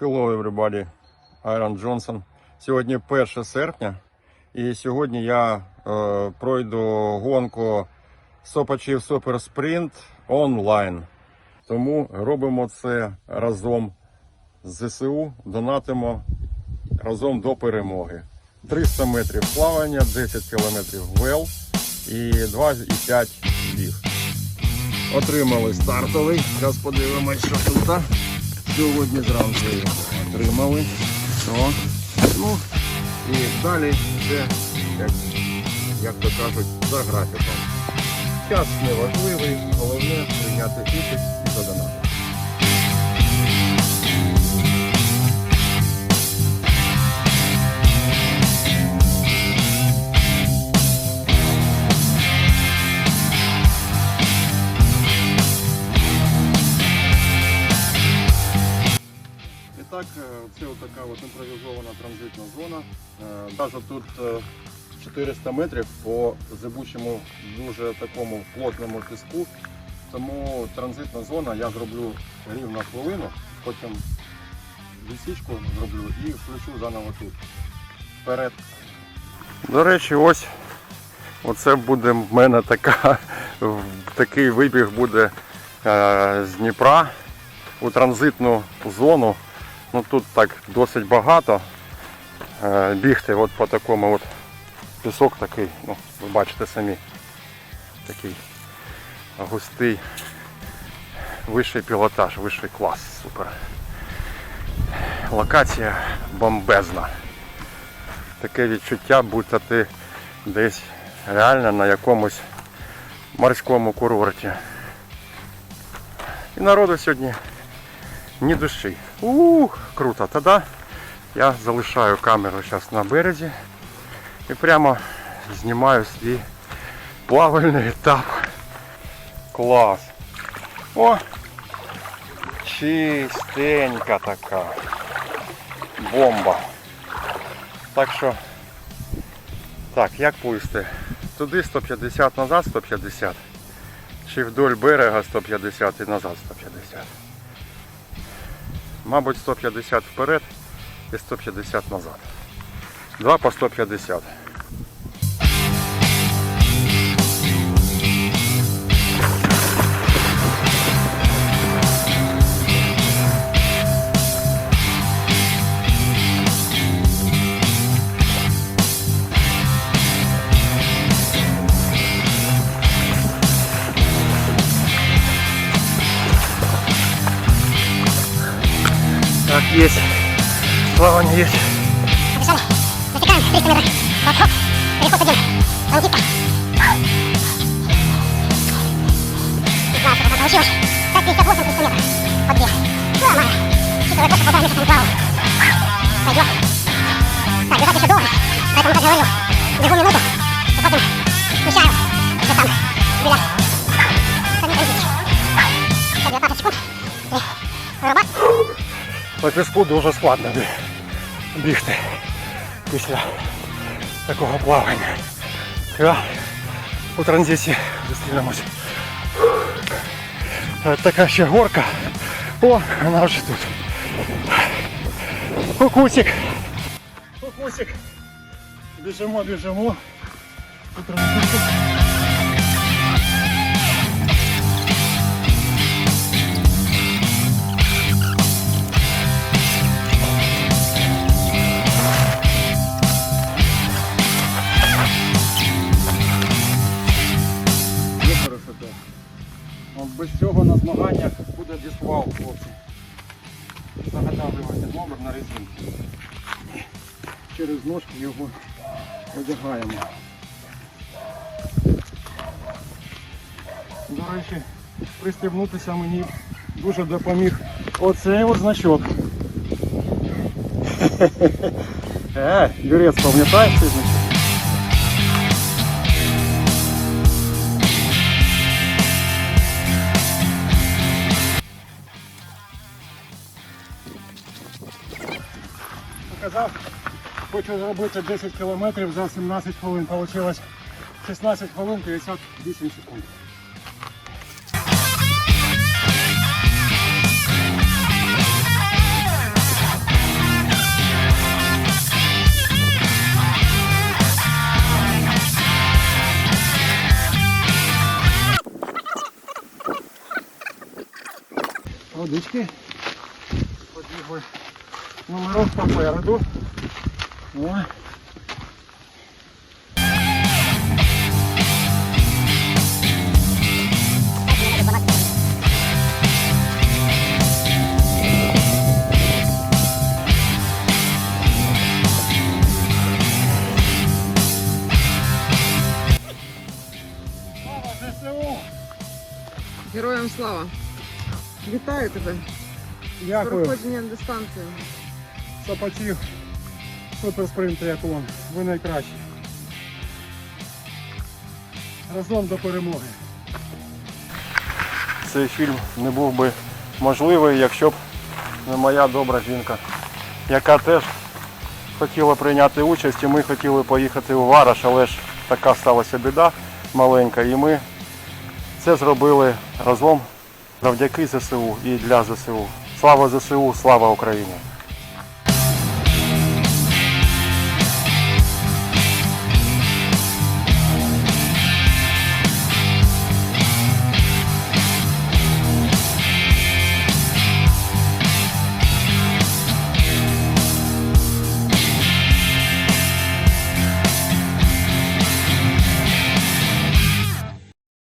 Hello everybody, Iron Johnson. Сьогодні 1 серпня і сьогодні я е, пройду гонку Сопачів Супер Спринт онлайн. Тому робимо це разом з ЗСУ, донатимо разом до перемоги. 300 метрів плавання, 10 кілометрів вел і 2,5 біг. Отримали стартовий. Зараз подивимось, що тут. Сьогодні зранку отримали. Ну і далі все, як, як то кажуть, за графіком. Час не важливий, головне прийняти участь і задонати. Така от імпровізована транзитна зона. Е, Навіть тут е, 400 метрів по зибучому дуже такому плотному піску. Тому транзитна зона я зроблю рівно хвилину, потім відсічку зроблю і включу заново тут. Вперед. До речі, ось оце буде в мене така, такий вибіг буде е, з Дніпра у транзитну зону. Ну тут так досить багато. Е, бігти от по такому от пісок такий, ну, ви бачите самі, такий густий, вищий пілотаж, вищий клас, супер. Локація бомбезна. Таке відчуття, будто ти десь реально на якомусь морському курорті. І народу сьогодні ні душі. Ух, круто. Тоді я залишаю камеру зараз на березі і прямо знімаю свій плавальний етап. Клас. О! Чистенька така. Бомба. Так що, так, як пусти? Туди 150, назад 150. Чи вдоль берега 150 і назад 150. Мабуть 150 вперед і 150 назад. Два по 150. Есть. Плавание есть. Побежали. Засекаем. 300 метров. Хоп. Переход один. Аутитка. По піску дуже складно бігти після такого плавання. Я у транзиті зустрінемось. Е, Така ще горка. О, вона вже тут. Кукусик. Кукусик. Біжимо, біжимо. У транзиті. Без цього на змаганнях буде дисквал, хлопці. Заготавлювати номер на резинці. Через ножки його одягаємо. До речі, пристебнутися мені дуже допоміг оцей от значок. Е, Юрець, пам'ятаєш цей значок? казав, хочу зробити 10 кілометрів за 17 хвилин. Вийшло 16 хвилин 58 секунд. Водички подбігли. номерок попереду. О. Слава ЗСУ! Героям слава! Вітаю тебе! Дякую. Проходження дистанції. Сапачів. Суперспринт триатлон. Ви найкращі. Разом до перемоги. Цей фільм не був би можливий, якщо б не моя добра жінка, яка теж хотіла прийняти участь і ми хотіли поїхати у Вараш, але ж така сталася біда маленька. І ми це зробили разом завдяки ЗСУ і для ЗСУ. Слава ЗСУ, слава Україні!